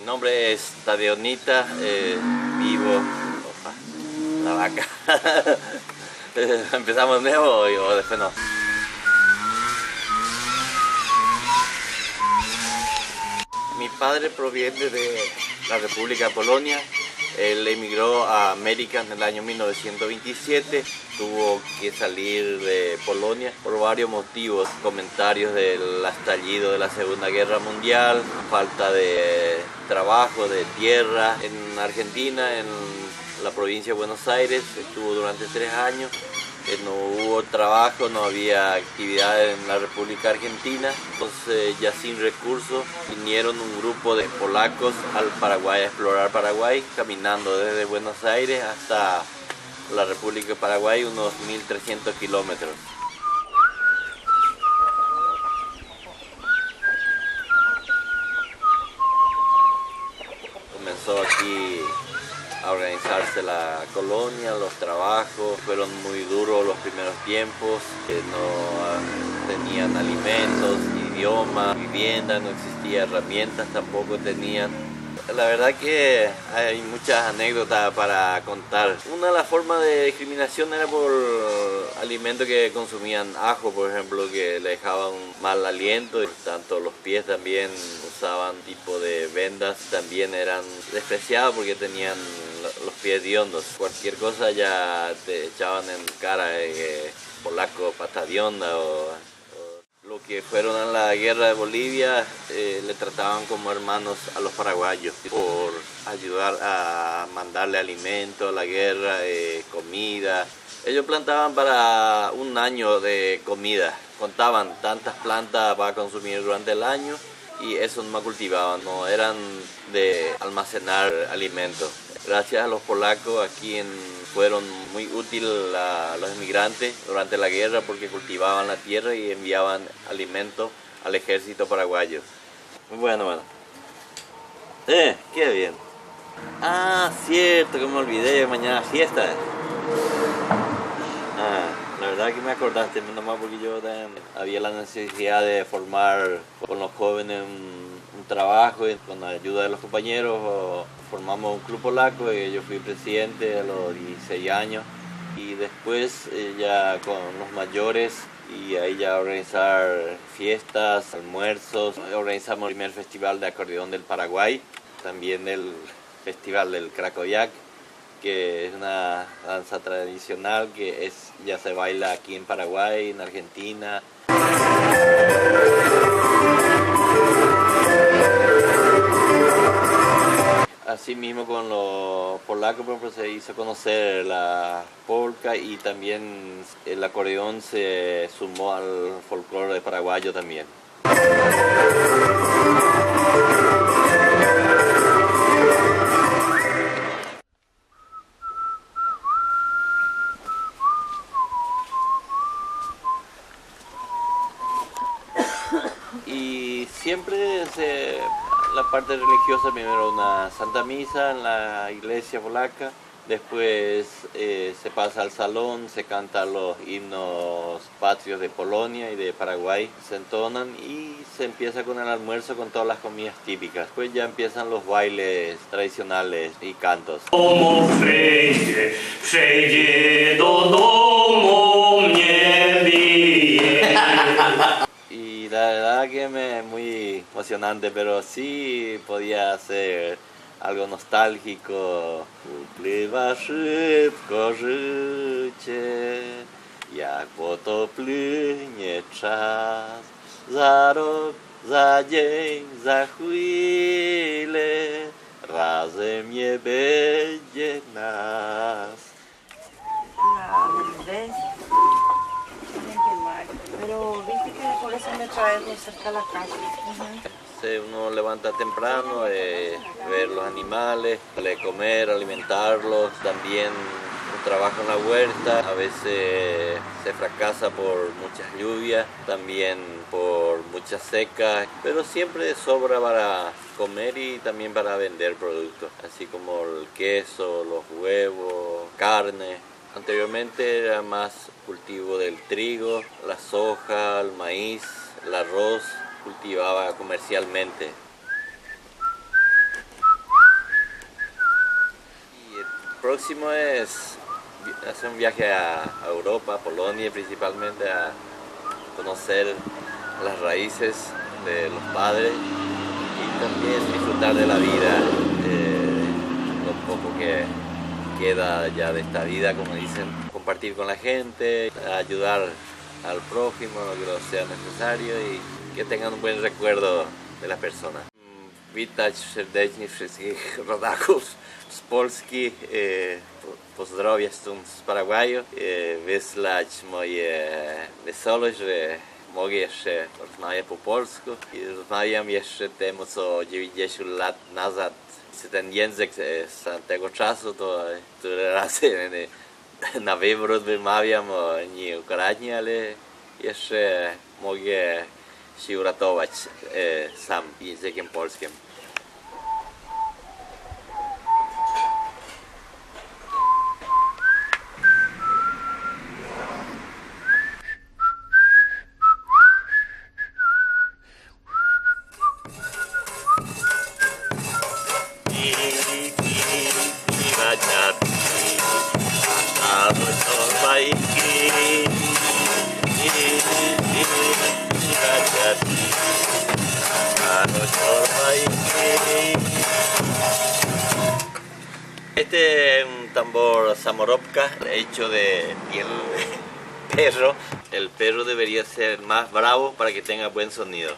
Mi nombre es Tadeonita, eh, vivo... Opa, la vaca. ¿Empezamos nuevo o después no? Mi padre proviene de la República de Polonia. Él emigró a América en el año 1927. Tuvo que salir de Polonia por varios motivos. Comentarios del estallido de la Segunda Guerra Mundial, falta de trabajo, de tierra. En Argentina, en la provincia de Buenos Aires, estuvo durante tres años no hubo trabajo, no había actividad en la República Argentina, entonces ya sin recursos vinieron un grupo de polacos al Paraguay a explorar Paraguay, caminando desde Buenos Aires hasta la República de Paraguay, unos 1.300 kilómetros. Comenzó aquí a organizarse la colonia, los trabajos, fueron muy duros los primeros tiempos, no tenían alimentos, idioma, vivienda, no existía herramientas, tampoco tenían la verdad que hay muchas anécdotas para contar. Una de las formas de discriminación era por alimentos que consumían ajo, por ejemplo, que le dejaban mal aliento. Tanto los pies también usaban tipo de vendas, también eran despreciados porque tenían los pies de Cualquier cosa ya te echaban en cara polaco, pata de onda o lo que fueron a la guerra de Bolivia eh, le trataban como hermanos a los paraguayos por ayudar a mandarle alimento a la guerra, eh, comida. Ellos plantaban para un año de comida, contaban tantas plantas va a consumir durante el año y eso no cultivaban, no eran de almacenar alimentos. Gracias a los polacos aquí fueron muy útiles los inmigrantes durante la guerra porque cultivaban la tierra y enviaban alimentos al ejército paraguayo. Bueno, bueno. Eh, qué bien. Ah, cierto, que me olvidé, mañana fiesta. Verdad que me acordaste, nomás porque yo había la necesidad de formar con los jóvenes un, trabajo y con la ayuda de los compañeros formamos un club polaco y yo fui presidente a los 16 años y después eh, ya con los mayores y ahí ya organizar fiestas, almuerzos, organizamos el primer festival de acordeón del Paraguay, también el festival del Krakowiak, que es una danza tradicional que es, ya se baila aquí en Paraguay, en Argentina. Así mismo con los polacos por se hizo conocer la polka y también el acordeón se sumó al folclore paraguayo también. Siempre se la parte religiosa, primero una Santa Misa en la iglesia polaca, después eh, se pasa al salón, se cantan los himnos patrios de Polonia y de Paraguay, se entonan y se empieza con el almuerzo con todas las comidas típicas. Después ya empiezan los bailes tradicionales y cantos. la verdad que me muy emocionante, pero sí podía ser algo nostálgico. Upliwa szybko życie, jak to płynie czas. Za rok, za dzień, za chwilę, razem nie będzie nas. Pero viste que por eso me cerca de la casa. Uno levanta temprano, eh, ver los animales, comer, alimentarlos, también trabajo en la huerta, a veces se fracasa por muchas lluvias, también por muchas secas, pero siempre sobra para comer y también para vender productos, así como el queso, los huevos, carne. Anteriormente era más cultivo del trigo, la soja, el maíz, el arroz, cultivaba comercialmente. Y el próximo es hacer un viaje a Europa, a Polonia principalmente, a conocer las raíces de los padres y también disfrutar de la vida, eh, lo poco que queda ya de esta vida, como dicen, compartir con la gente, ayudar al prójimo, lo que sea necesario y que tengan un buen recuerdo de las personas. Witaj serdecznie wszystkich rodaków z Polski. Pozdrowię stąd z Paragwaju. Wysłać moje wesołość, że mogę jeszcze rozmawiać po polsku. I rozmawiam jeszcze temu, co 90 lat nazad ten język z tamtego czasu, to tyle razy na wywrót wymawiam, nie ukradnie, ale jeszcze mogę się uratować e, sam językiem polskim. Este es un tambor Samoropka hecho de piel de perro. El perro debería ser más bravo para que tenga buen sonido.